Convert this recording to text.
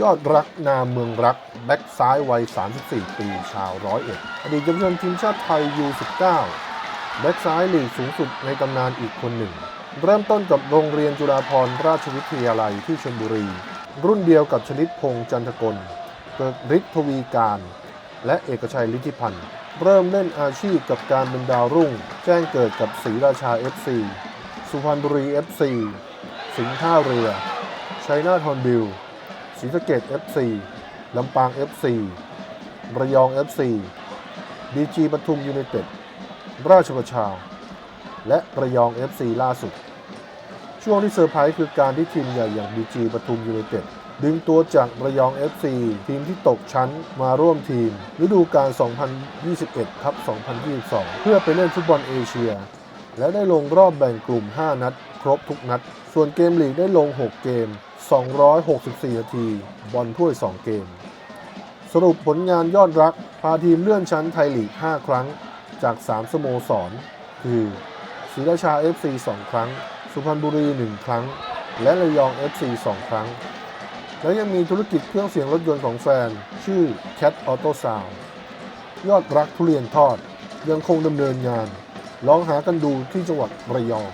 ยอดรักนามเมืองรัก แบ็กซ้ายวัย 34 ปีชาวร้อยเอ็ดอดีตเยาวชนทีมชาติไทย U19 แบ็กซ้ายลีกสูงสุดในตำนานอีกคนหนึ่ง เริ่มต้นกับโรงเรียนจุฬาภรณราชวิทยาลัยที่ชลบุรี รุ่นเดียวกับชนิดพงษ์จันทกลเกิดฤทธิ์ทวีการ และเอกชัยฤทธิพันธ์เริ่มเล่นอาชีพกับการเป็นดาวรุ่ง แจ้งเกิดกับศรีราชา FC สุพรรณบุรี FC สิงห์ท่าเรือชัยนาทฮอนบิล ศรีสะเกด FC ลำปาง FC ระยอง FC บีจีปทุมยูไนเต็ด ราชประชา และระยอง FC ล่าสุด ช่วงที่เซอร์ไพรส์คือการที่ทีมใหญ่อย่างบีจีปทุมยูไนเต็ดดึงตัวจากระยอง FC ทีมที่ตกชั้นมาร่วมทีม ฤดูกาล 2021ทับ2022 เพื่อไปเล่นฟุตบอลเอเชีย และได้ลงรอบแบ่งกลุ่ม 5 นัด ครบทุกนัด ส่วนเกมลีกได้ลง 6 เกม 264 นาที บอลถ้วย 2 เกม สรุปผลงานยอดรัก พาทีมเลื่อนชั้นไทยลีก 5 ครั้ง จาก 3 สโมสร คือศรีราชา FC 2 ครั้ง สุพรรณบุรี 1 ครั้ง และระยอง FC 2 ครั้ง และยังมีธุรกิจเครื่องเสียงรถยนต์ของแฟน ชื่อ Cat Auto Sound ยอดรักทุเรียนทอด ยังคงดำเนินงาน ลองหากันดูที่จังหวัดระยอง